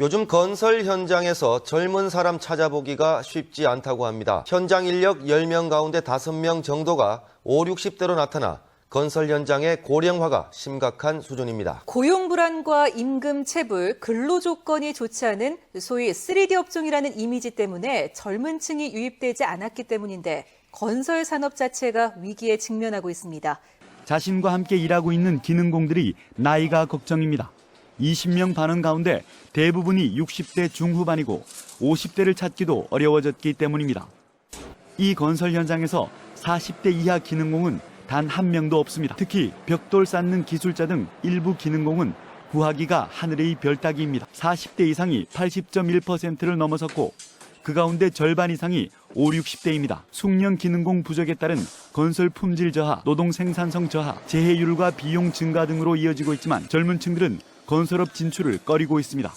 요즘 건설 현장에서 젊은 사람 찾아보기가 쉽지 않다고 합니다. 현장 인력 10명 가운데 5명 정도가 5, 60대로 나타나 건설 현장의 고령화가 심각한 수준입니다. 고용 불안과 임금 체불, 근로 조건이 좋지 않은 소위 3D 업종이라는 이미지 때문에 젊은 층이 유입되지 않았기 때문인데 건설 산업 자체가 위기에 직면하고 있습니다. 자신과 함께 일하고 있는 기능공들이 나이가 걱정입니다. 20명 반응 가운데 대부분이 60대 중후반이고 50대를 찾기도 어려워졌기 때문입니다. 이 건설 현장에서 40대 이하 기능공은 단 한 명도 없습니다. 특히 벽돌 쌓는 기술자 등 일부 기능공은 구하기가 하늘의 별 따기입니다. 40대 이상이 80.1%를 넘어섰고 그 가운데 절반 이상이 5, 60대입니다. 숙련 기능공 부족에 따른 건설 품질 저하, 노동 생산성 저하, 재해율과 비용 증가 등으로 이어지고 있지만 젊은 층들은 건설업 진출을 꺼리고 있습니다.